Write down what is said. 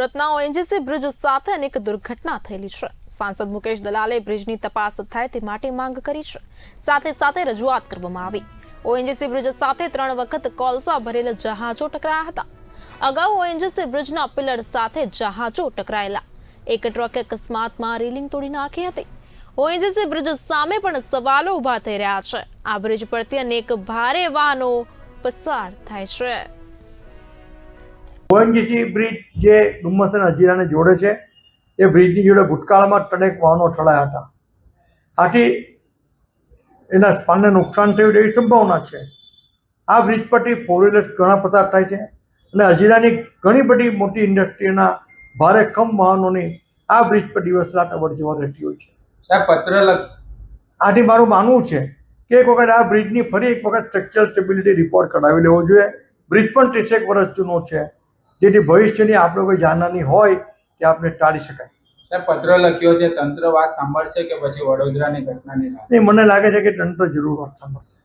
સુરતના ONGC bridge સાથે અનેક દુર્ઘટના થયેલી છે. સાંસદ મુકેશ દલાલે બ્રિજની તપાસ થાય તે માટે માંગ કરી છે. સાથે સાથે રજૂઆત કરવામાં આવી. ઓએનજીસી બ્રિજ સાથે ત્રણ વખત કોલસા ભરેલા જહાજો ટકરાયા હતા. અગાઉ ઓએનજીસી બ્રિજના પિલર સાથે જહાજો ટકરાયેલા. એક ટ્રકે અકસ્માતમાં રેલિંગ તોડી નાખી હતી. ઓએનજીસી બ્રિજ સામે પણ સવાલો ઊભા થઈ રહ્યા છે. આ બ્રિજ પરથી અનેક ભારે વાહનો પસાર થાય છે. ઓએનજીસી બ્રિજ જે ડુમ્મસ અને હજીરાને જોડે છે એ બ્રિજની જોડે ભૂતકાળમાં ટનેક વાહનો અથડાયા હતા. આથી એના સ્થાનને નુકસાન થયું એવી સંભાવના છે. આ બ્રિજ પરથી ફોર વ્હીલર્સ ઘણા પસાર થાય છે અને હજીરાની ઘણી બધી મોટી ઇન્ડસ્ટ્રીના ભારે કમ વાહનોની આ બ્રિજ પર દિવસ રાત અવર જવર રહેતી હોય છે. સાહેબ પત્ર લખ. આથી મારું માનવું છે કે એક વખત આ બ્રિજની ફરી એક વખત સ્ટ્રક્ચરલ સ્ટેબિલિટી રિપોર્ટ કઢાવી લેવો જોઈએ. બ્રિજ પણ ત્રીસેક વર્ષ જૂનો છે. જેથી ભવિષ્યની આપણે કોઈ જાનહાની હોય તે આપણે ટાળી શકાય. પત્ર લખ્યો છે તંત્ર વાત સાંભળશે કે પછી વડોદરાની ઘટનાની મને લાગે છે કે તંત્ર જરૂર વાત સાંભળશે.